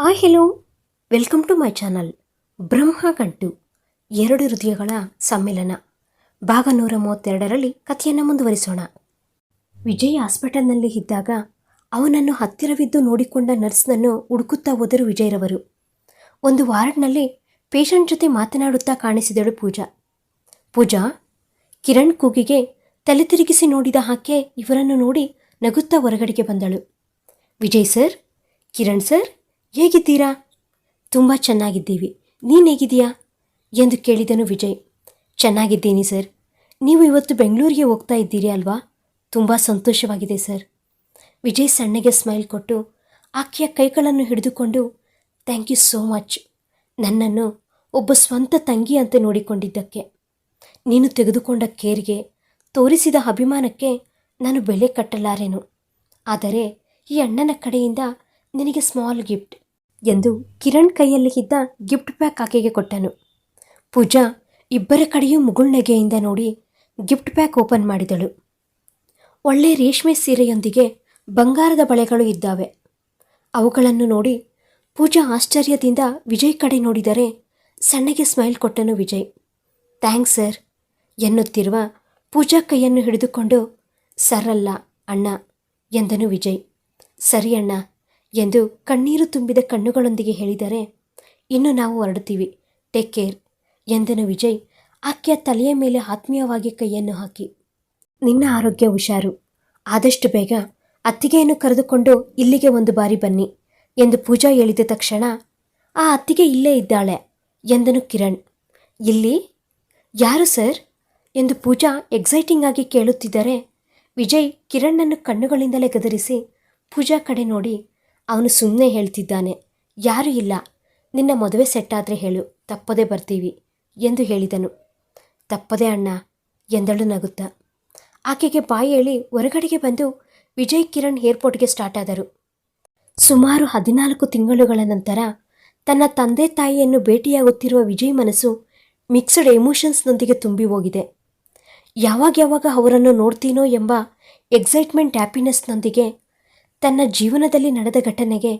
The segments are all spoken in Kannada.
Hi hello welcome to my channel ಬ್ರಹ್ಮಕಂಟು ಎರಡು ಹೃದಯಗಳ ಸಮ್ಮೇಳನ ಭಾಗ ನೂರ ಮೂವತ್ತೆರಡರಲ್ಲಿ ಕಥೆಯನ್ನು ಮುಂದುವರಿಸೋಣ. ವಿಜಯ್ ಹಾಸ್ಪಿಟಲ್ನಲ್ಲಿ ಇದ್ದಾಗ ಅವನನ್ನು ಹತ್ತಿರವಿದ್ದು ನೋಡಿಕೊಂಡ ನರ್ಸ್ನನ್ನು ಹುಡುಕುತ್ತಾ ಹೋದರು ವಿಜಯ್ರವರು. ಒಂದು ವಾರ್ಡ್ನಲ್ಲಿ ಪೇಷಂಟ್ ಜೊತೆ ಮಾತನಾಡುತ್ತಾ ಕಾಣಿಸಿದಳು ಪೂಜಾ. ಪೂಜಾ, ಕಿರಣ್ ಕೂಗಿಗೆ ತಲೆ ತಿರುಗಿಸಿ ನೋಡಿದ ಆಕೆ ಇವರನ್ನು ನೋಡಿ ನಗುತ್ತಾ ಹೊರಗಡೆಗೆ ಬಂದಳು. ವಿಜಯ್ ಸರ್, ಕಿರಣ್ ಸರ್ ಹೇಗಿದ್ದೀರಾ? ತುಂಬ ಚೆನ್ನಾಗಿದ್ದೀವಿ. ನೀನು ಹೇಗಿದೆಯಾ ಎಂದು ಕೇಳಿದನು ವಿಜಯ್. ಚೆನ್ನಾಗಿದ್ದೀನಿ, ಸರ್. ನೀವು ಇವತ್ತು ಬೆಂಗಳೂರಿಗೆ ಹೋಗ್ತಾ ಇದ್ದೀರಿ ಅಲ್ವಾ? ತುಂಬ ಸಂತೋಷವಾಗಿದೆ, ಸರ್. ವಿಜಯ್ ಸಣ್ಣಗೆ ಸ್ಮೈಲ್ ಕೊಟ್ಟು, ಆಕೆಯ ಕೈಗಳನ್ನು ಹಿಡಿದುಕೊಂಡು, ಥ್ಯಾಂಕ್ ಯು ಸೋ ಮಚ್. ನನ್ನನ್ನು ಒಬ್ಬ ಸ್ವಂತ ತಂಗಿ ಅಂತ ನೋಡಿಕೊಂಡಿದ್ದಕ್ಕೆ. ನೀನು ತೆಗೆದುಕೊಂಡ ಕೇರ್ಗೆ ತೋರಿಸಿದ ಅಭಿಮಾನಕ್ಕೆ ನಾನು ಬೆಲೆ ಕಟ್ಟಲಾರೆನು. ಆದರೆ ಈ ಅಣ್ಣನ ಕಡೆಯಿಂದ ನಿನಗೆ ಸ್ಮಾಲ್ ಗಿಫ್ಟ್. ಎಂದು ಕಿರಣ್ ಕೈಯಲ್ಲಿ ಇದ್ದ ಗಿಫ್ಟ್ ಪ್ಯಾಕ್ ಆಕೆಗೆ ಕೊಟ್ಟನು. ಪೂಜಾ, ಇಬ್ಬರ ಕಡೆಯೂ ಮುಗುಳ್ನಗೆಯಿಂದ ನೋಡಿ ಗಿಫ್ಟ್ ಪ್ಯಾಕ್ ಓಪನ್ ಮಾಡಿದಳು. ಒಳ್ಳೆ ರೇಷ್ಮೆ ಸೀರೆಯೊಂದಿಗೆ ಬಂಗಾರದ ಬಳೆಗಳು ಇದ್ದಾವೆ. ಅವುಗಳನ್ನು ನೋಡಿ ಪೂಜಾ ಆಶ್ಚರ್ಯದಿಂದ ವಿಜಯ್ ಕಡೆ ನೋಡಿದರೆ ಸಣ್ಣಗೆ ಸ್ಮೈಲ್ ಕೊಟ್ಟನು ವಿಜಯ್. ಥ್ಯಾಂಕ್ಸ್ ಸರ್, ಎನ್ನುತ್ತಿರುವ ಪೂಜಾ ಕೈಯನ್ನು ಹಿಡಿದುಕೊಂಡು, ಸರ್ ಅಲ್ಲ ಅಣ್ಣ, ಎಂದನು ವಿಜಯ್. ಸರಿ ಅಣ್ಣ ಎಂದು ಕಣ್ಣೀರು ತುಂಬಿದ ಕಣ್ಣುಗಳೊಂದಿಗೆ ಹೇಳಿದರೆ, ಇನ್ನು ನಾವು ಹೊರಡುತ್ತೀವಿ. ಟೇಕ್ ಕೇರ್ ಎಂದನು ವಿಜಯ್. ಆಕೆಯ ತಲೆಯ ಮೇಲೆ ಆತ್ಮೀಯವಾಗಿ ಕೈಯನ್ನು ಹಾಕಿ. ನಿನ್ನ ಆರೋಗ್ಯ ಹುಷಾರು. ಆದಷ್ಟು ಬೇಗ ಅತ್ತಿಗೆಯನ್ನು ಕರೆದುಕೊಂಡು ಇಲ್ಲಿಗೆ ಒಂದು ಬಾರಿ ಬನ್ನಿ ಎಂದು ಪೂಜಾ ಹೇಳಿದ ತಕ್ಷಣ, ಆ ಅತ್ತಿಗೆ ಇಲ್ಲೇ ಇದ್ದಾಳೆ ಎಂದನು ಕಿರಣ್. ಇಲ್ಲಿ? ಯಾರು ಸರ್? ಎಂದು ಪೂಜಾ ಎಕ್ಸೈಟಿಂಗ್ ಆಗಿ ಕೇಳುತ್ತಿದ್ದರೆ, ವಿಜಯ್ ಕಿರಣ್ಣನ್ನು ಕಣ್ಣುಗಳಿಂದಲೇ ಗದರಿಸಿ ಪೂಜಾ ಕಡೆ ನೋಡಿ ಅವನು ಸುಮ್ಮನೆ ಹೇಳ್ತಿದ್ದಾನೆ, ಯಾರೂ ಇಲ್ಲ. ನಿನ್ನ ಮದುವೆ ಸೆಟ್ ಆದರೆ ಹೇಳು. ತಪ್ಪದೇ ಬರ್ತೀವಿ, ಎಂದು ಹೇಳಿದನು. ತಪ್ಪದೆ ಅಣ್ಣ, ಎಂದಳು ನಗುತ್ತಾ. ಆಕೆಗೆ ಬಾಯಿ ಹೇಳಿ ಹೊರಗಡೆಗೆ ಬಂದು ವಿಜಯ್ ಕಿರಣ್ ಏರ್ಪೋರ್ಟ್ಗೆ ಸ್ಟಾರ್ಟ್ ಆದರು. ಸುಮಾರು ಹದಿನಾಲ್ಕು ತಿಂಗಳುಗಳ ನಂತರ ತನ್ನ ತಂದೆ ತಾಯಿಯನ್ನು ಭೇಟಿಯಾಗುತ್ತಿರುವ ವಿಜಯ್ ಮನಸ್ಸು ಮಿಕ್ಸ್ಡ್ ಎಮೋಷನ್ಸ್ನೊಂದಿಗೆ ತುಂಬಿ ಹೋಗಿದೆ. ಯಾವಾಗ ಯಾವಾಗ ಅವರನ್ನು ನೋಡ್ತೀನೋ ಎಂಬ ಎಕ್ಸೈಟ್ಮೆಂಟ್ ಹ್ಯಾಪಿನೆಸ್ನೊಂದಿಗೆ ತನ್ನ ಜೀವನದಲ್ಲಿ ನಡೆದ ಘಟನೆಗೆ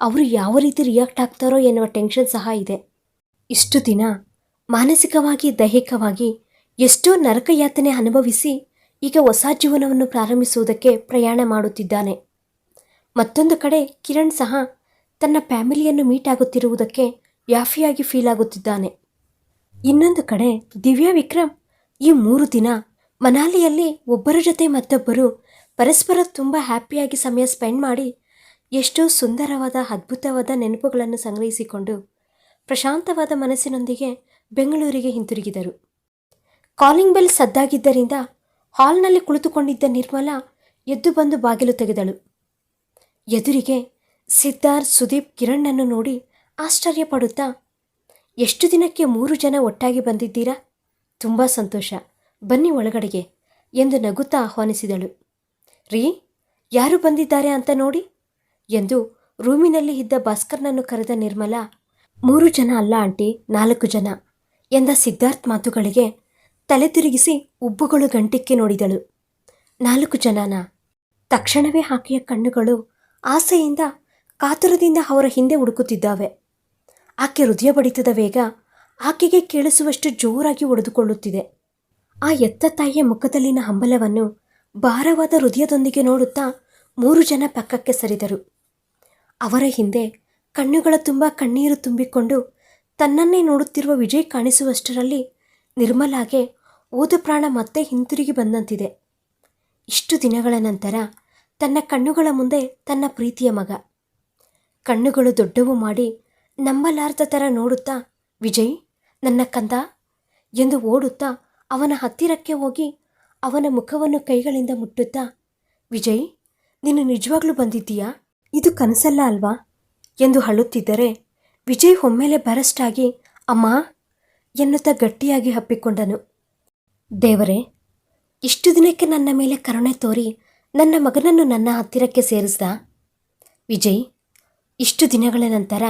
ಅವರು ಯಾವ ರೀತಿ ರಿಯಾಕ್ಟ್ ಆಗ್ತಾರೋ ಎನ್ನುವ ಟೆನ್ಷನ್ ಸಹ ಇದೆ. ಇಷ್ಟು ದಿನ ಮಾನಸಿಕವಾಗಿ, ದೈಹಿಕವಾಗಿ ಎಷ್ಟೋ ನರಕಯಾತನೆ ಅನುಭವಿಸಿ ಈಗ ಹೊಸ ಜೀವನವನ್ನು ಪ್ರಾರಂಭಿಸುವುದಕ್ಕೆ ಪ್ರಯಾಣ ಮಾಡುತ್ತಿದ್ದಾನೆ. ಮತ್ತೊಂದು ಕಡೆ ಕಿರಣ್ ಸಹ ತನ್ನ ಫ್ಯಾಮಿಲಿಯನ್ನು ಮೀಟ್ ಆಗುತ್ತಿರುವುದಕ್ಕೆ ಯಾಫಿಯಾಗಿ ಫೀಲ್ ಆಗುತ್ತಿದ್ದಾನೆ. ಇನ್ನೊಂದು ಕಡೆ ದಿವ್ಯಾ ವಿಕ್ರಮ್ ಈ ಮೂರು ದಿನ ಮನಾಲಿಯಲ್ಲಿ ಒಬ್ಬರ ಜೊತೆ ಮತ್ತೊಬ್ಬರು ಪರಸ್ಪರ ತುಂಬ ಹ್ಯಾಪಿಯಾಗಿ ಸಮಯ ಸ್ಪೆಂಡ್ ಮಾಡಿ ಎಷ್ಟೋ ಸುಂದರವಾದ, ಅದ್ಭುತವಾದ ನೆನಪುಗಳನ್ನು ಸಂಗ್ರಹಿಸಿಕೊಂಡು ಪ್ರಶಾಂತವಾದ ಮನಸ್ಸಿನೊಂದಿಗೆ ಬೆಂಗಳೂರಿಗೆ ಹಿಂತಿರುಗಿದರು. ಕಾಲಿಂಗ್ ಬೆಲ್ ಸದ್ದಾಗಿದ್ದರಿಂದ ಹಾಲ್ನಲ್ಲಿ ಕುಳಿತುಕೊಂಡಿದ್ದ ನಿರ್ಮಲಾ ಎದ್ದು ಬಂದು ಬಾಗಿಲು ತೆಗೆದಳು. ಎದುರಿಗೆ ಸಿದ್ಧಾರ್ಥ್, ಸುದೀಪ್ ಕಿರಣ್ಣನ್ನು ನೋಡಿ ಆಶ್ಚರ್ಯಪಡುತ್ತಾ ಎಷ್ಟು ದಿನಕ್ಕೆ ಮೂರು ಜನ ಒಟ್ಟಾಗಿ ಬಂದಿದ್ದೀರಾ? ತುಂಬ ಸಂತೋಷ. ಬನ್ನಿ ಒಳಗಡೆಗೆ ಎಂದು ನಗುತ್ತಾ ಆಹ್ವಾನಿಸಿದಳು. ರೀ, ಯಾರು ಬಂದಿದ್ದಾರೆ ಅಂತ ನೋಡಿ? ಎಂದು ರೂಮಿನಲ್ಲಿ ಇದ್ದ ಭಾಸ್ಕರ್ನನ್ನು ಕರೆದ ನಿರ್ಮಲಾ, ಮೂರು ಜನ ಅಲ್ಲ ಆಂಟಿ, ನಾಲ್ಕು ಜನ ಎಂದ ಸಿದ್ಧಾರ್ಥ್ ಮಾತುಗಳಿಗೆ ತಲೆ ತಿರುಗಿಸಿ ಉಬ್ಬುಗಳು ಗಂಟಿಕ್ಕಿ ನೋಡಿದಳು. ನಾಲ್ಕು ಜನನ ತಕ್ಷಣವೇ ಆಕೆಯ ಕಣ್ಣುಗಳು ಆಸೆಯಿಂದ ಕಾತುರದಿಂದ ಅವರ ಹಿಂದೆ ಹುಡುಕುತ್ತಿದ್ದಾವೆ. ಆಕೆ ಹೃದಯ ಬಡಿತದ ವೇಗ ಆಕೆಗೆ ಕೇಳಿಸುವಷ್ಟು ಜೋರಾಗಿ ಹೊಡೆದುಕೊಳ್ಳುತ್ತಿದೆ ಆ ಎತ್ತ ತಾಯಿಯ ಮುಖದಲ್ಲಿನ ಹಂಬಲವನ್ನು ಭಾರವಾದ ಹೃದಯದೊಂದಿಗೆ ನೋಡುತ್ತಾ ಮೂರು ಜನ ಪಕ್ಕಕ್ಕೆ ಸರಿದರು. ಅವರ ಹಿಂದೆ ಕಣ್ಣುಗಳ ತುಂಬ ಕಣ್ಣೀರು ತುಂಬಿಕೊಂಡು ತನ್ನನ್ನೇ ನೋಡುತ್ತಿರುವ ವಿಜಯ್ ಕಾಣಿಸುವಷ್ಟರಲ್ಲಿ ನಿರ್ಮಲಾಗೆ ಓದ ಪ್ರಾಣ ಮತ್ತೆ ಹಿಂತಿರುಗಿ ಬಂದಂತಿದೆ. ಇಷ್ಟು ದಿನಗಳ ನಂತರ ತನ್ನ ಕಣ್ಣುಗಳ ಮುಂದೆ ತನ್ನ ಪ್ರೀತಿಯ ಮಗ. ಕಣ್ಣುಗಳು ದೊಡ್ಡವು ಮಾಡಿ ನಂಬಲಾರ್ದ ಥರ ನೋಡುತ್ತಾ, ವಿಜಯ್, ನನ್ನ ಕಂದ, ಎಂದು ಓಡುತ್ತಾ ಅವನ ಹತ್ತಿರಕ್ಕೆ ಹೋಗಿ ಅವನ ಮುಖವನ್ನು ಕೈಗಳಿಂದ ಮುಟ್ಟುತ್ತಾ, ವಿಜಯ್, ನೀನು ನಿಜವಾಗ್ಲೂ ಬಂದಿದ್ದೀಯಾ? ಇದು ಕನಸಲ್ಲ ಅಲ್ವಾ? ಎಂದು ಅಳುತ್ತಿದ್ದರೆ, ವಿಜಯ್ ಒಮ್ಮೆಲೆ ಬರಷ್ಟಾಗಿ, ಅಮ್ಮ, ಎನ್ನುತ್ತಾ ಗಟ್ಟಿಯಾಗಿ ಹಪ್ಪಿಕೊಂಡನು ದೇವರೇ, ಇಷ್ಟು ದಿನಕ್ಕೆ ನನ್ನ ಮೇಲೆ ಕರುಣೆ ತೋರಿ ನನ್ನ ಮಗನನ್ನು ನನ್ನ ಹತ್ತಿರಕ್ಕೆ ಸೇರಿಸ್ದ? ವಿಜಯ್, ಇಷ್ಟು ದಿನಗಳ ನಂತರ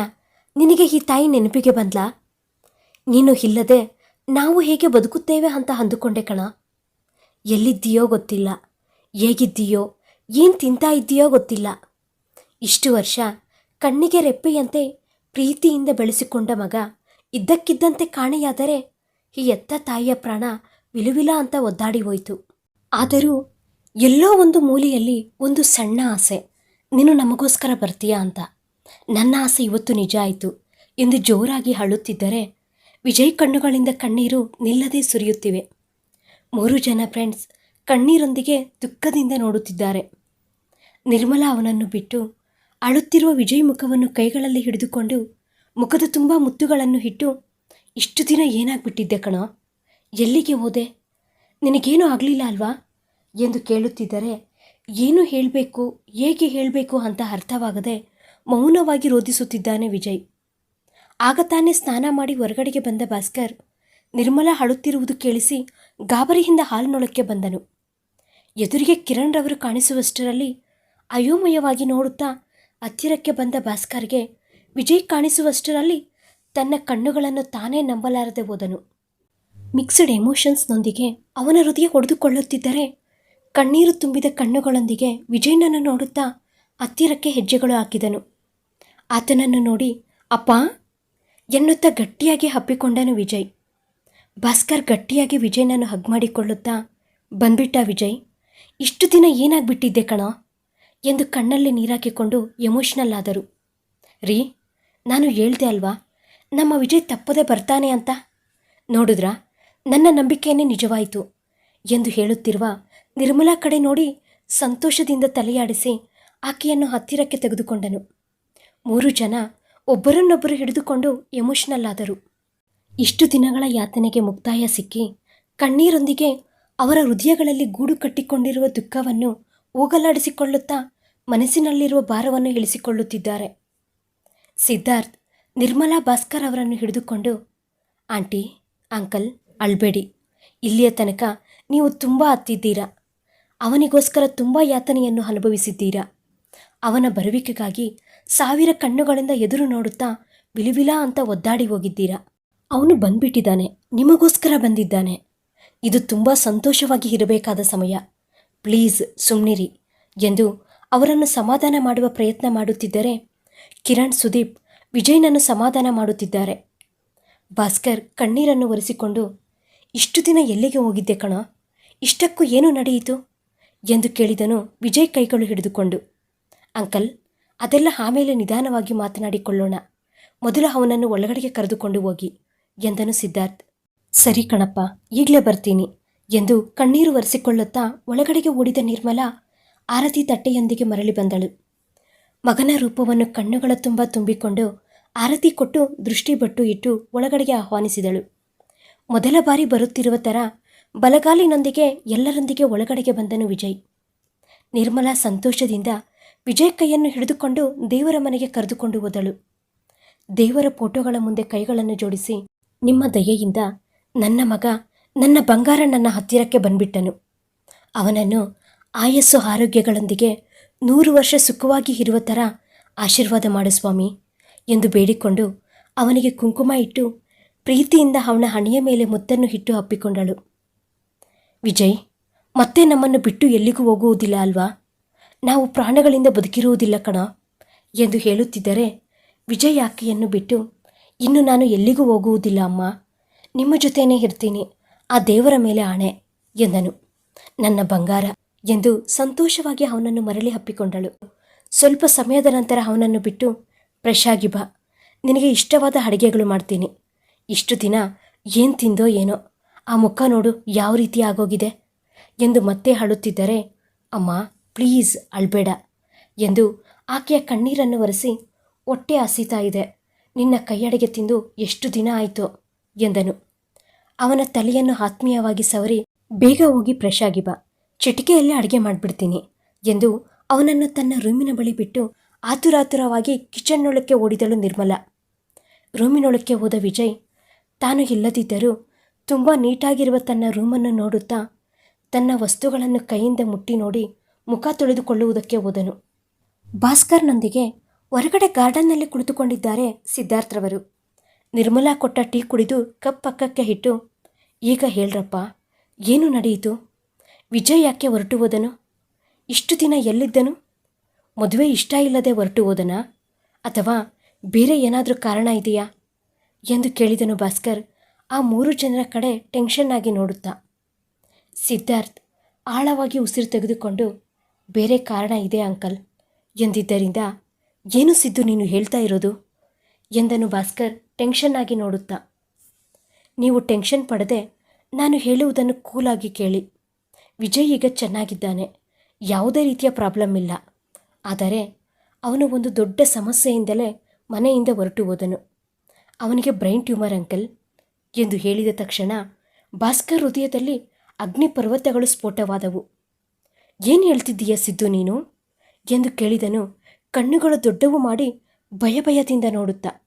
ನಿನಗೆ ಈ ತಾಯಿ ನೆನಪಿಗೆ ಬಂದ್ಲಾ? ನೀನು ಇಲ್ಲದೆ ನಾವು ಹೇಗೆ ಬದುಕುತ್ತೇವೆ ಅಂತ ಅಂದುಕೊಂಡೆ ಕಣ. ಎಲ್ಲಿದ್ದೀಯೋ ಗೊತ್ತಿಲ್ಲ. ಹೇಗಿದ್ದೀಯೋ, ಏನು ತಿಂತಾ ಇದ್ದೀಯೋ ಗೊತ್ತಿಲ್ಲ. ಇಷ್ಟು ವರ್ಷ ಕಣ್ಣಿಗೆ ರೆಪ್ಪೆಯಂತೆ ಪ್ರೀತಿಯಿಂದ ಬೆಳೆಸಿಕೊಂಡ ಮಗ ಇದ್ದಕ್ಕಿದ್ದಂತೆ ಕಾಣೆಯಾದರೆ ಈ ಎತ್ತ ತಾಯಿಯ ಪ್ರಾಣ ವಿಲುವಿಲ ಅಂತ ಒದ್ದಾಡಿ ಹೋಯಿತು. ಆದರೂ ಎಲ್ಲೋ ಒಂದು ಮೂಲೆಯಲ್ಲಿ ಒಂದು ಸಣ್ಣ ಆಸೆ, ನೀನು ನಮಗೋಸ್ಕರ ಬರ್ತೀಯಾ ಅಂತ. ನನ್ನ ಆಸೆ ಇವತ್ತು ನಿಜ ಆಯಿತು. ಎಂದು ಜೋರಾಗಿ ಅಳುತ್ತಿದ್ದರೆ ವಿಜಯ್ ಕಣ್ಣುಗಳಿಂದ ಕಣ್ಣೀರು ನಿಲ್ಲದೆ ಸುರಿಯುತ್ತಿವೆ. ಮೂರು ಜನ ಫ್ರೆಂಡ್ಸ್ ಕಣ್ಣೀರೊಂದಿಗೆ ದುಃಖದಿಂದ ನೋಡುತ್ತಿದ್ದಾರೆ. ನಿರ್ಮಲಾ ಅವನನ್ನು ಬಿಟ್ಟು ಅಳುತ್ತಿರುವ ವಿಜಯ್ ಮುಖವನ್ನು ಕೈಗಳಲ್ಲಿ ಹಿಡಿದುಕೊಂಡು ಮುಖದ ತುಂಬ ಮುತ್ತುಗಳನ್ನು ಇಟ್ಟು, ಇಷ್ಟು ದಿನ ಏನಾಗ್ಬಿಟ್ಟಿದ್ದೆ ಕಣ? ಎಲ್ಲಿಗೆ ಹೋದೆ? ನಿನಗೇನು ಆಗಲಿಲ್ಲ ಅಲ್ವಾ? ಎಂದು ಕೇಳುತ್ತಿದ್ದರೆ, ಏನು ಹೇಳಬೇಕು, ಹೇಗೆ ಹೇಳಬೇಕು ಅಂತ ಅರ್ಥವಾಗದೆ ಮೌನವಾಗಿ ರೋಧಿಸುತ್ತಿದ್ದಾನೆ ವಿಜಯ್. ಆಗ ತಾನೇ ಸ್ನಾನ ಮಾಡಿ ಹೊರಗಡೆಗೆ ಬಂದ ಭಾಸ್ಕರ್ ನಿರ್ಮಲಾ ಅಳುತ್ತಿರುವುದು ಕೇಳಿಸಿ ಗಾಬರಿಯಿಂದ ಹಾಲಿನೊಳಕ್ಕೆ ಬಂದನು. ಎದುರಿಗೆ ಕಿರಣ್ ರವರು ಕಾಣಿಸುವಷ್ಟರಲ್ಲಿ ಅಯೋಮಯವಾಗಿ ನೋಡುತ್ತಾ ಹತ್ತಿರಕ್ಕೆ ಬಂದ ಭಾಸ್ಕರ್ಗೆ ವಿಜಯ್ ಕಾಣಿಸುವಷ್ಟರಲ್ಲಿ ತನ್ನ ಕಣ್ಣುಗಳನ್ನು ತಾನೇ ನಂಬಲಾರದೆ ಹೋದನು. ಮಿಕ್ಸ್ಡ್ ಎಮೋಷನ್ಸ್ನೊಂದಿಗೆ ಅವನ ಹೃದಯ ಹೊಡೆದುಕೊಳ್ಳುತ್ತಿದ್ದರೆ ಕಣ್ಣೀರು ತುಂಬಿದ ಕಣ್ಣುಗಳೊಂದಿಗೆ ವಿಜಯ್ನನ್ನು ನೋಡುತ್ತಾ ಹತ್ತಿರಕ್ಕೆ ಹೆಜ್ಜೆಗಳು ಹಾಕಿದನು. ಆತನನ್ನು ನೋಡಿ, ಅಪ್ಪ! ಎನ್ನುತ್ತಾ ಗಟ್ಟಿಯಾಗಿ ಹಬ್ಬಿಕೊಂಡನು ವಿಜಯ್. ಭಾಸ್ಕರ್ ಗಟ್ಟಿಯಾಗಿ ವಿಜಯನನ್ನು ಹಗ್ ಮಾಡಿಕೊಳ್ಳುತ್ತಾ, ಬಂದ್ಬಿಟ್ಟ ವಿಜಯ್, ಇಷ್ಟು ದಿನ ಏನಾಗ್ಬಿಟ್ಟಿದ್ದೆ ಕಣೋ? ಎಂದು ಕಣ್ಣಲ್ಲಿ ನೀರಾಕಿಕೊಂಡು ಎಮೋಷ್ನಲ್ ಆದರು. ರೀ, ನಾನು ಹೇಳ್ದೆ ಅಲ್ವಾ, ನಮ್ಮ ವಿಜಯ್ ತಪ್ಪದೆ ಬರ್ತಾನೆ ಅಂತ? ನೋಡಿದ್ರಾ, ನನ್ನ ನಂಬಿಕೆಯೇ ನಿಜವಾಯಿತು, ಎಂದು ಹೇಳುತ್ತಿರುವ ನಿರ್ಮಲಾ ಕಡೆ ನೋಡಿ ಸಂತೋಷದಿಂದ ತಲೆಯಾಡಿಸಿ ಆಕೆಯನ್ನು ಹತ್ತಿರಕ್ಕೆ ತೆಗೆದುಕೊಂಡನು. ಮೂರು ಜನ ಒಬ್ಬರನ್ನೊಬ್ಬರು ಹಿಡಿದುಕೊಂಡು ಎಮೋಷ್ನಲ್ ಆದರು. ಇಷ್ಟು ದಿನಗಳ ಯಾತನೆಗೆ ಮುಕ್ತಾಯ ಸಿಕ್ಕಿ, ಕಣ್ಣೀರೊಂದಿಗೆ ಅವರ ಹೃದಯಗಳಲ್ಲಿ ಗೂಡು ಕಟ್ಟಿಕೊಂಡಿರುವ ದುಃಖವನ್ನು ಹೋಗಲಾಡಿಸಿಕೊಳ್ಳುತ್ತಾ ಮನಸ್ಸಿನಲ್ಲಿರುವ ಭಾರವನ್ನು ಇಳಿಸಿಕೊಳ್ಳುತ್ತಿದ್ದಾರೆ. ಸಿದ್ಧಾರ್ಥ್, ನಿರ್ಮಲಾ ಭಾಸ್ಕರ್ ಅವರನ್ನು ಹಿಡಿದುಕೊಂಡು, ಆಂಟಿ, ಅಂಕಲ್, ಅಳ್ಬೇಡಿ. ಇಲ್ಲಿಯ ತನಕ ನೀವು ತುಂಬ ಹತ್ತಿದ್ದೀರಾ. ಅವನಿಗೋಸ್ಕರ ತುಂಬ ಯಾತನೆಯನ್ನು ಅನುಭವಿಸಿದ್ದೀರಾ. ಅವನ ಬರುವಿಕೆಗಾಗಿ ಸಾವಿರ ಕಣ್ಣುಗಳಿಂದ ಎದುರು ನೋಡುತ್ತಾ ವಿಲಿವಿಲ ಅಂತ ಒದ್ದಾಡಿ ಹೋಗಿದ್ದೀರಾ. ಅವನು ಬಂದ್ಬಿಟ್ಟಿದ್ದಾನೆ, ನಿಮಗೋಸ್ಕರ ಬಂದಿದ್ದಾನೆ. ಇದು ತುಂಬ ಸಂತೋಷವಾಗಿ ಇರಬೇಕಾದ ಸಮಯ. ಪ್ಲೀಸ್ ಸುಮ್ನಿರಿ ಎಂದು ಅವರನ್ನು ಸಮಾಧಾನ ಮಾಡುವ ಪ್ರಯತ್ನ ಮಾಡುತ್ತಿದ್ದರೆ, ಕಿರಣ್, ಸುದೀಪ್, ವಿಜಯ್ನನ್ನು ಸಮಾಧಾನ ಮಾಡುತ್ತಿದ್ದಾರೆ. ಭಾಸ್ಕರ್ ಕಣ್ಣೀರನ್ನು ಒರೆಸಿಕೊಂಡು, ಇಷ್ಟು ದಿನ ಎಲ್ಲಿಗೆ ಹೋಗಿದ್ದೆ ಕಣ? ಇಷ್ಟಕ್ಕೂ ಏನು ನಡೆಯಿತು? ಎಂದು ಕೇಳಿದನು ವಿಜಯ್ ಕೈಗಳು ಹಿಡಿದುಕೊಂಡು. ಅಂಕಲ್, ಅದೆಲ್ಲ ಆಮೇಲೆ ನಿಧಾನವಾಗಿ ಮಾತನಾಡಿಕೊಳ್ಳೋಣ. ಮೊದಲು ಅವನನ್ನು ಒಳಗಡೆಗೆ ಕರೆದುಕೊಂಡು ಹೋಗಿ. ಎಂದನು ಸಿದ್ಧಾರ್ಥ್. ಸರಿ ಕಣಪ್ಪ, ಈಗಲೇ ಬರ್ತೀನಿ ಎಂದು ಕಣ್ಣೀರು ಒರೆಸಿಕೊಳ್ಳುತ್ತಾ ಒಳಗಡೆಗೆ ಓಡಿದ ನಿರ್ಮಲಾ ಆರತಿ ತಟ್ಟೆಯೊಂದಿಗೆ ಮರಳಿ ಬಂದಳು. ಮಗನ ರೂಪವನ್ನು ಕಣ್ಣುಗಳ ತುಂಬ ತುಂಬಿಕೊಂಡು ಆರತಿ ಕೊಟ್ಟು ದೃಷ್ಟಿ ಬಟ್ಟು ಇಟ್ಟು ಒಳಗಡೆಗೆ ಆಹ್ವಾನಿಸಿದಳು. ಮೊದಲ ಬಾರಿ ಬರುತ್ತಿರುವ ಥರ ಬಲಗಾಲಿನೊಂದಿಗೆ ಎಲ್ಲರೊಂದಿಗೆ ಒಳಗಡೆಗೆ ಬಂದನು ವಿಜಯ್. ನಿರ್ಮಲಾ ಸಂತೋಷದಿಂದ ವಿಜಯ್ ಕೈಯನ್ನು ಹಿಡಿದುಕೊಂಡು ದೇವರ ಮನೆಗೆ ಕರೆದುಕೊಂಡು ಹೋದಳು. ದೇವರ ಫೋಟೋಗಳ ಮುಂದೆ ಕೈಗಳನ್ನು ಜೋಡಿಸಿ ನಿಮ್ಮ ದಯೆಯಿಂದ ನನ್ನ ಮಗ ನನ್ನ ಬಂಗಾರ ನನ್ನ ಹತ್ತಿರಕ್ಕೆ ಬಂದ್ಬಿಟ್ಟನು. ಅವನನ್ನು ಆಯಸ್ಸು ಆರೋಗ್ಯಗಳೊಂದಿಗೆ ನೂರು ವರ್ಷ ಸುಖವಾಗಿ ಇರುವ ಥರ ಆಶೀರ್ವಾದ ಮಾಡು ಸ್ವಾಮಿ ಎಂದು ಬೇಡಿಕೊಂಡು ಅವನಿಗೆ ಕುಂಕುಮ ಇಟ್ಟು ಪ್ರೀತಿಯಿಂದ ಅವನ ಹಣೆಯ ಮೇಲೆ ಮುತ್ತನ್ನು ಇಟ್ಟು ಅಪ್ಪಿಕೊಂಡಳು. ವಿಜಯ್, ಮತ್ತೆ ನಮ್ಮನ್ನು ಬಿಟ್ಟು ಎಲ್ಲಿಗೂ ಹೋಗುವುದಿಲ್ಲ ಅಲ್ವಾ? ನಾವು ಪ್ರಾಣಗಳಿಂದ ಬದುಕಿರುವುದಿಲ್ಲ ಕಣ ಎಂದು ಹೇಳುತ್ತಿದ್ದರೆ ವಿಜಯ್ ಆಕೆಯನ್ನು ಬಿಟ್ಟು ಇನ್ನು ನಾನು ಎಲ್ಲಿಗೂ ಹೋಗುವುದಿಲ್ಲ, ಅಮ್ಮ. ನಿಮ್ಮ ಜೊತೆಯೇ ಇರ್ತೀನಿ. ಆ ದೇವರ ಮೇಲೆ ಆಣೆ, ಎಂದನು. ನನ್ನ ಬಂಗಾರ, ಎಂದು ಸಂತೋಷವಾಗಿ ಅವನನ್ನು ಮರಳಿ ಹಪ್ಪಿಕೊಂಡಳು ಸ್ವಲ್ಪ ಸಮಯದ ನಂತರ ಅವನನ್ನು ಬಿಟ್ಟು, ಪ್ರಶಾಗಿ ಬಾ. ನಿನಗೆ ಇಷ್ಟವಾದ ಅಡುಗೆಗಳು ಮಾಡ್ತೀನಿ. ಇಷ್ಟು ದಿನ ಏನು ತಿಂದೋ ಏನೋ. ಆ ಮುಖ ನೋಡು, ಯಾವ ರೀತಿ ಆಗೋಗಿದೆ? ಎಂದು ಮತ್ತೆ ಅಳುತ್ತಿದ್ದರೆ, ಅಮ್ಮ, ಪ್ಲೀಸ್ ಅಳ್ಬೇಡ, ಎಂದು ಆಕೆಯ ಕಣ್ಣೀರನ್ನು ಒರೆಸಿ ಹೊಟ್ಟೆ ಹಸಿತಾ ಇದೆ. ನಿನ್ನ ಕೈಯಡೆಗೆ ತಿಂದು ಎಷ್ಟು ದಿನ ಆಯಿತು? ಎಂದನು. ಅವನ ತಲೆಯನ್ನು ಆತ್ಮೀಯವಾಗಿ ಸವರಿ ಬೇಗ ಹೋಗಿ ಫ್ರೆಶ್ ಆಗಿ ಬಾ. ಚಿಟಿಕೆಯಲ್ಲೇ ಅಡುಗೆ ಮಾಡಿಬಿಡ್ತೀನಿ, ಎಂದು ಅವನನ್ನು ತನ್ನ ರೂಮಿನ ಬಳಿ ಬಿಟ್ಟು ಆತುರಾತುರವಾಗಿ ಕಿಚನ್ನೊಳಕ್ಕೆ ಓಡಿದಳು ನಿರ್ಮಲ. ರೂಮಿನೊಳಕ್ಕೆ ಹೋದ ವಿಜಯ್, ತಾನು ಇಲ್ಲದಿದ್ದರೂ ತುಂಬ ನೀಟಾಗಿರುವ ತನ್ನ ರೂಮನ್ನು ನೋಡುತ್ತಾ ತನ್ನ ವಸ್ತುಗಳನ್ನು ಕೈಯಿಂದ ಮುಟ್ಟಿ ನೋಡಿ ಮುಖ ತೊಳೆದುಕೊಳ್ಳುವುದಕ್ಕೆ ಹೋದನು. ಭಾಸ್ಕರ್ನೊಂದಿಗೆ ಹೊರಗಡೆ ಗಾರ್ಡನ್ನಲ್ಲಿ ಕುಳಿತುಕೊಂಡಿದ್ದಾರೆ ಸಿದ್ಧಾರ್ಥರವರು. ನಿರ್ಮಲಾ ಕೊಟ್ಟ ಟೀ ಕುಡಿದು ಕಪ್ ಪಕ್ಕಕ್ಕೆ ಇಟ್ಟು, ಈಗ ಹೇಳ್ರಪ್ಪ, ಏನು ನಡೆಯಿತು? ವಿಜಯ್ ಯಾಕೆ ಹೊರಟು ಹೋದನು? ಇಷ್ಟು ದಿನ ಎಲ್ಲಿದ್ದನು? ಮದುವೆ ಇಷ್ಟ ಇಲ್ಲದೆ ಹೊರಟು ಹೋದನ? ಅಥವಾ ಬೇರೆ ಏನಾದರೂ ಕಾರಣ ಇದೆಯಾ? ಎಂದು ಕೇಳಿದನು ಭಾಸ್ಕರ್, ಆ ಮೂರು ಜನರ ಕಡೆ ಟೆನ್ಷನ್ ಆಗಿ ನೋಡುತ್ತಾ. ಸಿದ್ಧಾರ್ಥ್ ಆಳವಾಗಿ ಉಸಿರು ತೆಗೆದುಕೊಂಡು, ಬೇರೆ ಕಾರಣ ಇದೆ ಅಂಕಲ್ ಎಂದಿದ್ದರಿಂದ ಏನು ಸಿದ್ದು ನೀನು ಹೇಳ್ತಾ ಇರೋದು? ಎಂದನು ಭಾಸ್ಕರ್ ಟೆನ್ಷನ್ ಆಗಿ ನೋಡುತ್ತಾ. ನೀವು ಟೆನ್ಷನ್ ಪಡದೆ ನಾನು ಹೇಳುವುದನ್ನು ಕೂಲಾಗಿ ಕೇಳಿ. ವಿಜಯ್ ಈಗ ಚೆನ್ನಾಗಿದ್ದಾನೆ. ಯಾವುದೇ ರೀತಿಯ ಪ್ರಾಬ್ಲಮ್ ಇಲ್ಲ. ಆದರೆ ಅವನು ಒಂದು ದೊಡ್ಡ ಸಮಸ್ಯೆಯಿಂದಲೇ ಮನೆಯಿಂದ ಹೊರಟು ಹೋದನು. ಅವನಿಗೆ ಬ್ರೈನ್ ಟ್ಯೂಮರ್ ಅಂಕಲ್ ಎಂದು ಹೇಳಿದ ತಕ್ಷಣ ಭಾಸ್ಕರ್ ಹೃದಯದಲ್ಲಿ ಅಗ್ನಿಪರ್ವತಗಳು ಸ್ಫೋಟವಾದವು. ಏನು ಹೇಳ್ತಿದ್ದೀಯ ಸಿದ್ದು ನೀನು? ಎಂದು ಕೇಳಿದನು ಕಣ್ಣುಗಳು ದೊಡ್ಡವು ಮಾಡಿ ಭಯ ಭಯದಿಂದ ನೋಡುತ್ತಾ.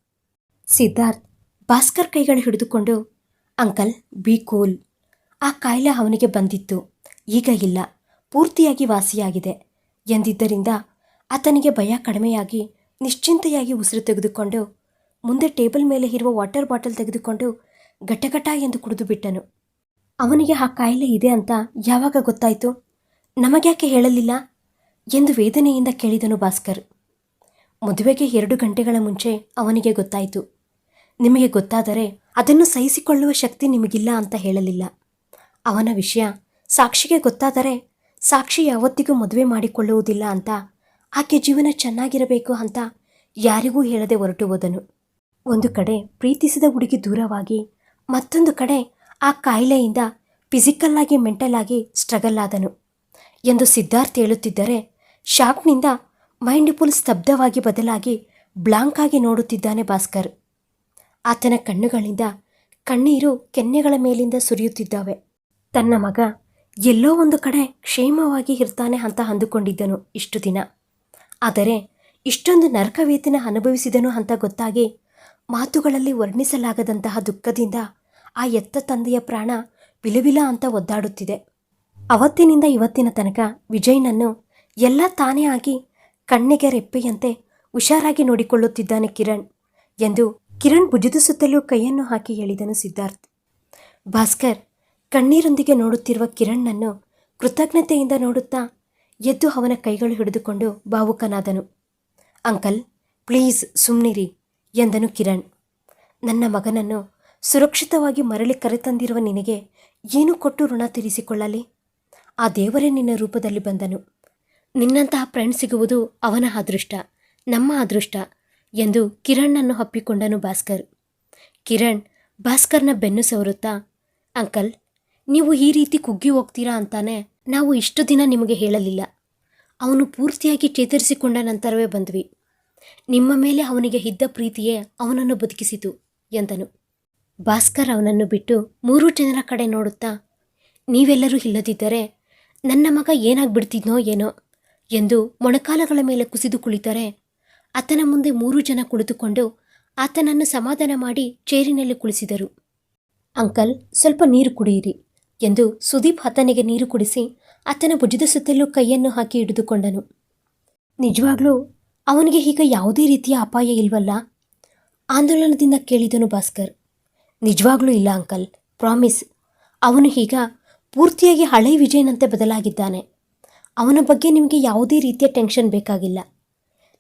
ಸಿದ್ಧಾರ್ಥ್ ಭಾಸ್ಕರ್ ಕೈಗಳು ಹಿಡಿದುಕೊಂಡು, ಅಂಕಲ್, ಬಿ ಕೂಲ್. ಆ ಕಾಯಿಲೆ ಅವನಿಗೆ ಬಂದಿತ್ತು. ಈಗ ಇಲ್ಲ, ಪೂರ್ತಿಯಾಗಿ ವಾಸಿಯಾಗಿದೆ ಎಂದಿದ್ದರಿಂದ ಆತನಿಗೆ ಭಯ ಕಡಿಮೆಯಾಗಿ ನಿಶ್ಚಿಂತೆಯಾಗಿ ಉಸಿರು ತೆಗೆದುಕೊಂಡು, ಮುಂದೆ ಟೇಬಲ್ ಮೇಲೆ ಇರುವ ವಾಟರ್ ಬಾಟಲ್ ತೆಗೆದುಕೊಂಡು ಘಟಘಟ ಎಂದು ಕುಡಿದು ಬಿಟ್ಟನು. ಅವನಿಗೆ ಆ ಕಾಯಿಲೆ ಇದೆ ಅಂತ ಯಾವಾಗ ಗೊತ್ತಾಯಿತು? ನಮಗ್ಯಾಕೆ ಹೇಳಲಿಲ್ಲ? ಎಂದು ವೇದನೆಯಿಂದ ಕೇಳಿದನು ಭಾಸ್ಕರ್. ಮದುವೆಗೆ ಎರಡು ಗಂಟೆಗಳ ಮುಂಚೆ ಅವನಿಗೆ ಗೊತ್ತಾಯಿತು. ನಿಮಗೆ ಗೊತ್ತಾದರೆ ಅದನ್ನು ಸಹಿಸಿಕೊಳ್ಳುವ ಶಕ್ತಿ ನಿಮಗಿಲ್ಲ ಅಂತ ಹೇಳಲಿಲ್ಲ. ಅವನ ವಿಷಯ ಸಾಕ್ಷಿಗೆ ಗೊತ್ತಾದರೆ ಸಾಕ್ಷಿ ಯಾವತ್ತಿಗೂ ಮದುವೆ ಮಾಡಿಕೊಳ್ಳುವುದಿಲ್ಲ ಅಂತ, ಆಕೆ ಜೀವನ ಚೆನ್ನಾಗಿರಬೇಕು ಅಂತ ಯಾರಿಗೂ ಹೇಳದೆ ಹೊರಟು ಹೋದನು. ಒಂದು ಕಡೆ ಪ್ರೀತಿಸಿದ ಹುಡುಗಿ ದೂರವಾಗಿ, ಮತ್ತೊಂದು ಕಡೆ ಆ ಕಾಯಿಲೆಯಿಂದ ಫಿಸಿಕಲ್ಲಾಗಿ ಮೆಂಟಲ್ ಆಗಿ ಸ್ಟ್ರಗಲ್ ಆದನು. ಎಂದು ಸಿದ್ಧಾರ್ಥ್ ಹೇಳುತ್ತಿದ್ದರೆ ಶಾಕ್ನಿಂದ ಮೈಂಡ್ ಫುಲ್ ಸ್ತಬ್ಧವಾಗಿ ಬದಲಾಗಿ ಬ್ಲಾಂಕ್ ಆಗಿ ನೋಡುತ್ತಿದ್ದಾನೆ ಭಾಸ್ಕರ್. ಆತನ ಕಣ್ಣುಗಳಿಂದ ಕಣ್ಣೀರು ಕೆನ್ನೆಗಳ ಮೇಲಿಂದ ಸುರಿಯುತ್ತಿದ್ದಾವೆ. ತನ್ನ ಮಗ ಎಲ್ಲೋ ಒಂದು ಕಡೆ ಕ್ಷೇಮವಾಗಿ ಇರ್ತಾನೆ ಅಂತ ಅಂದುಕೊಂಡಿದ್ದನು ಇಷ್ಟು ದಿನ. ಆದರೆ ಇಷ್ಟೊಂದು ನರಕವೇತನ ಅನುಭವಿಸಿದನು ಅಂತ ಗೊತ್ತಾಗಿ ಮಾತುಗಳಲ್ಲಿ ವರ್ಣಿಸಲಾಗದಂತಹ ದುಃಖದಿಂದ ಆ ಎತ್ತ ತಂದೆಯ ಪ್ರಾಣ ವಿಲವಿಲ ಅಂತ ಒದ್ದಾಡುತ್ತಿದೆ. ಅವತ್ತಿನಿಂದ ಇವತ್ತಿನ ತನಕ ವಿಜಯ್ನನ್ನು ಎಲ್ಲ ತಾನೇ ಆಗಿ ಕಣ್ಣಿಗೆ ರೆಪ್ಪೆಯಂತೆ ಹುಷಾರಾಗಿ ನೋಡಿಕೊಳ್ಳುತ್ತಿದ್ದಾನೆ ಕಿರಣ್ ಎಂದು ಕಿರಣ್ ಭುಜದ ಸುತ್ತಲೂ ಕೈಯನ್ನು ಹಾಕಿ ಹೇಳಿದನು ಸಿದ್ಧಾರ್ಥ್. ಭಾಸ್ಕರ್ ಕಣ್ಣೀರೊಂದಿಗೆ ನೋಡುತ್ತಿರುವ ಕಿರಣ್ನನ್ನು ಕೃತಜ್ಞತೆಯಿಂದ ನೋಡುತ್ತಾ ಎದ್ದು ಅವನ ಕೈಗಳು ಹಿಡಿದುಕೊಂಡು ಭಾವುಕನಾದನು ಅಂಕಲ್, ಪ್ಲೀಸ್ ಸುಮ್ಮನಿರಿ ಎಂದನು ಕಿರಣ್. ನನ್ನ ಮಗನನ್ನು ಸುರಕ್ಷಿತವಾಗಿ ಮರಳಿ ಕರೆತಂದಿರುವ ನಿನಗೆ ಏನು ಕೊಟ್ಟು ಋಣ ತೀರಿಸಿಕೊಳ್ಳಲಿ? ಆ ದೇವರೇ ನಿನ್ನ ರೂಪದಲ್ಲಿ ಬಂದನು. ನಿನ್ನಂತಹ ಫ್ರೆಂಡ್ ಸಿಗುವುದು ಅವನ ಅದೃಷ್ಟ, ನಮ್ಮ ಅದೃಷ್ಟ ಎಂದು ಕಿರಣ್ಣನ್ನು ಹಪ್ಪಿಕೊಂಡನು ಭಾಸ್ಕರ್. ಕಿರಣ್, ಭಾಸ್ಕರ್ನ ಬೆನ್ನು ಸವರುತ್ತಾ, ಅಂಕಲ್, ನೀವು ಈ ರೀತಿ ಕುಗ್ಗಿ ಹೋಗ್ತೀರಾ ಅಂತಾನೆ ನಾವು ಇಷ್ಟು ದಿನ ನಿಮಗೆ ಹೇಳಲಿಲ್ಲ. ಅವನು ಪೂರ್ತಿಯಾಗಿ ಚೇತರಿಸಿಕೊಂಡ ನಂತರವೇ ಬಂದ್ವಿ. ನಿಮ್ಮ ಮೇಲೆ ಅವನಿಗೆ ಇದ್ದ ಪ್ರೀತಿಯೇ ಅವನನ್ನು ಬದುಕಿಸಿತು ಎಂದನು. ಭಾಸ್ಕರ್ ಅವನನ್ನು ಬಿಟ್ಟು ಮೂರು ಜನರ ಕಡೆ ನೋಡುತ್ತಾ, ನೀವೆಲ್ಲರೂ ಇಲ್ಲದಿದ್ದರೆ ನನ್ನ ಮಗ ಏನಾಗ್ಬಿಡ್ತಿದ್ನೋ ಏನೋ ಎಂದು ಮೊಣಕಾಲಗಳ ಮೇಲೆ ಕುಸಿದು ಕುಳಿತರೆ. ಆತನ ಮುಂದೆ ಮೂರು ಜನ ಕುಳಿತುಕೊಂಡು ಆತನನ್ನು ಸಮಾಧಾನ ಮಾಡಿ ಚೇರಿನಲ್ಲಿ ಕುಳಿಸಿದರು. ಅಂಕಲ್, ಸ್ವಲ್ಪ ನೀರು ಕುಡಿಯಿರಿ ಎಂದು ಸುದೀಪ್ ಆತನಿಗೆ ನೀರು ಕುಡಿಸಿ ಆತನ ಭುಜದ ಸುತ್ತಲೂ ಕೈಯನ್ನು ಹಾಕಿ ಹಿಡಿದುಕೊಂಡನು. ನಿಜವಾಗ್ಲೂ, ಅವನಿಗೆ ಈಗ ಯಾವುದೇ ರೀತಿಯ ಅಪಾಯ ಇಲ್ವಲ್ಲ? ಆಂದೋಲನದಿಂದ ಕೇಳಿದನು ಭಾಸ್ಕರ್. ನಿಜವಾಗ್ಲೂ ಇಲ್ಲ ಅಂಕಲ್, ಪ್ರಾಮಿಸ್. ಅವನು ಈಗ ಪೂರ್ತಿಯಾಗಿ ಹಳೆ ವಿಜಯನಂತೆ ಬದಲಾಗಿದ್ದಾನೆ. ಅವನ ಬಗ್ಗೆ ನಿಮಗೆ ಯಾವುದೇ ರೀತಿಯ ಟೆನ್ಷನ್ ಬೇಕಾಗಿಲ್ಲ.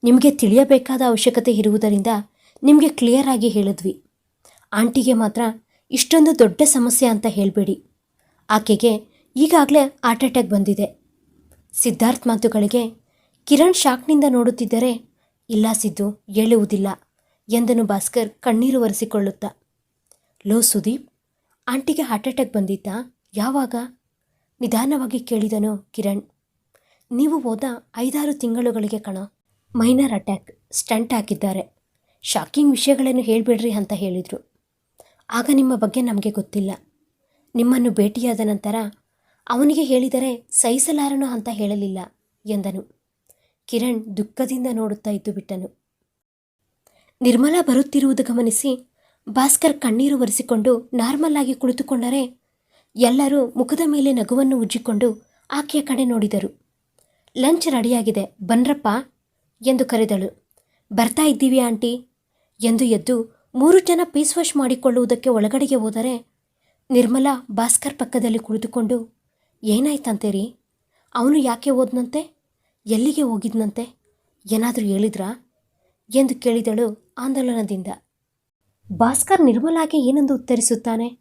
ನಿಮಗೆ ತಿಳಿಯಬೇಕಾದ ಅವಶ್ಯಕತೆ ಇರುವುದರಿಂದ ನಿಮಗೆ ಕ್ಲಿಯರ್ ಆಗಿ ಹೇಳಿದ್ವಿ. ಆಂಟಿಗೆ ಮಾತ್ರ ಇಷ್ಟೊಂದು ದೊಡ್ಡ ಸಮಸ್ಯೆ ಅಂತ ಹೇಳಬೇಡಿ. ಆಕೆಗೆ ಈಗಾಗಲೇ ಹಾರ್ಟ್ ಅಟ್ಯಾಕ್ ಬಂದಿದೆ. ಸಿದ್ಧಾರ್ಥ್ ಮಾತುಗಳಿಗೆ, ಕಿರಣ್ ಶಾಕ್ನಿಂದ ನೋಡುತ್ತಿದ್ದರೆ, ಇಲ್ಲ ಸಿದ್ದು, ಹೇಳುವುದಿಲ್ಲ ಎಂದನು ಭಾಸ್ಕರ್ ಕಣ್ಣೀರು ಒರೆಸಿಕೊಳ್ಳುತ್ತಾ. ಲೋ ಸುದೀಪ್, ಆಂಟಿಗೆ ಹಾರ್ಟ್ ಅಟ್ಯಾಕ್ ಬಂದಿತ್ತಾ? ಯಾವಾಗ? ನಿಧಾನವಾಗಿ ಕೇಳಿದನು ಕಿರಣ್. ನೀವು ಹೋದ ಐದಾರು ತಿಂಗಳುಗಳಿಗೆ ಕಣ, ಮೈನರ್ ಅಟ್ಯಾಕ್, ಸ್ಟಂಟ್ ಹಾಕಿದ್ದಾರೆ. ಶಾಕಿಂಗ್ ವಿಷಯಗಳನ್ನು ಹೇಳಬೇಡ್ರಿ ಅಂತ ಹೇಳಿದರು. ಆಗ ನಿಮ್ಮ ಬಗ್ಗೆ ನಮಗೆ ಗೊತ್ತಿಲ್ಲ. ನಿಮ್ಮನ್ನು ಭೇಟಿಯಾದ ನಂತರ ಅವನಿಗೆ ಹೇಳಿದರೆ ಸಹಿಸಲಾರನು ಅಂತ ಹೇಳಲಿಲ್ಲ ಎಂದನು. ಕಿರಣ್ ದುಃಖದಿಂದ ನೋಡುತ್ತಾ ಇದ್ದು ಬಿಟ್ಟನು. ನಿರ್ಮಲಾ ಬರುತ್ತಿರುವುದು ಗಮನಿಸಿ ಭಾಸ್ಕರ್ ಕಣ್ಣೀರು ಒರೆಸಿಕೊಂಡು ನಾರ್ಮಲ್ ಆಗಿ ಕುಳಿತುಕೊಂಡರೆ ಎಲ್ಲರೂ ಮುಖದ ಮೇಲೆ ನಗುವನ್ನು ಉಜ್ಜಿಕೊಂಡು ಆಕೆಯ ಕಡೆ ನೋಡಿದರು. ಲಂಚ್ ರೆಡಿಯಾಗಿದೆ, ಬನ್ರಪ್ಪ ಎಂದು ಕರೆದಳು. ಬರ್ತಾ ಇದ್ದೀವಿ ಆಂಟಿ ಎಂದು ಎದ್ದು ಮೂರು ಜನ ಪೀಸ್ ವಾಶ್ ಮಾಡಿಕೊಳ್ಳುವುದಕ್ಕೆ ಒಳಗಡೆಗೆ ಹೋದರೆ ನಿರ್ಮಲಾ ಭಾಸ್ಕರ್ ಪಕ್ಕದಲ್ಲಿ ಕುಳಿತುಕೊಂಡು ಏನಾಯ್ತಂತೆ ರೀ ಅವನು ಯಾಕೆ ಹೋದ್ನಂತೆ? ಎಲ್ಲಿಗೆ ಹೋಗಿದ್ನಂತೆ? ಏನಾದರೂ ಹೇಳಿದ್ರಾ? ಎಂದು ಕೇಳಿದಳು ಆಂದೋಲನದಿಂದ. ಭಾಸ್ಕರ್ ನಿರ್ಮಲಾಗೆ ಏನೆಂದು ಉತ್ತರಿಸುತ್ತಾನೆ?